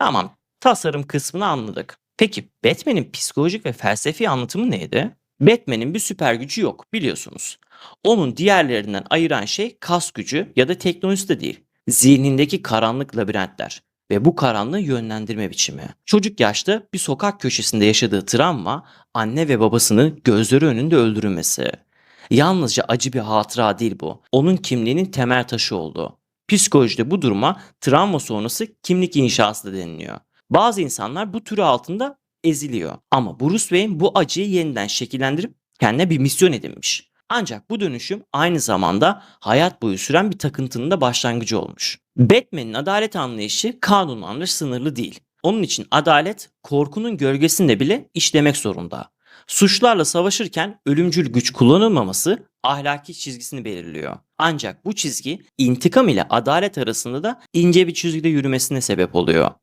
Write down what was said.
Tamam, tasarım kısmını anladık. Peki Batman'in psikolojik ve felsefi anlatımı neydi? Batman'in bir süper gücü yok biliyorsunuz. Onun diğerlerinden ayıran şey kas gücü ya da teknolojisi de değil. Zihnindeki karanlık labirentler ve bu karanlığı yönlendirme biçimi. Çocuk yaşta bir sokak köşesinde yaşadığı travma anne ve babasını gözleri önünde öldürülmesi. Yalnızca acı bir hatıra değil bu. Onun kimliğinin temel taşı oldu. Psikolojide bu duruma travma sonrası kimlik inşası da deniliyor. Bazı insanlar bu türü altında eziliyor. Ama Bruce Wayne bu acıyı yeniden şekillendirip kendine bir misyon edinmiş. Ancak bu dönüşüm aynı zamanda hayat boyu süren bir takıntının da başlangıcı olmuş. Batman'in adalet anlayışı kanunlarla sınırlı değil. Onun için adalet korkunun gölgesinde bile işlemek zorunda. Suçlarla savaşırken ölümcül güç kullanılmaması ahlaki çizgisini belirliyor. Ancak bu çizgi intikam ile adalet arasında da ince bir çizgide yürümesine sebep oluyor.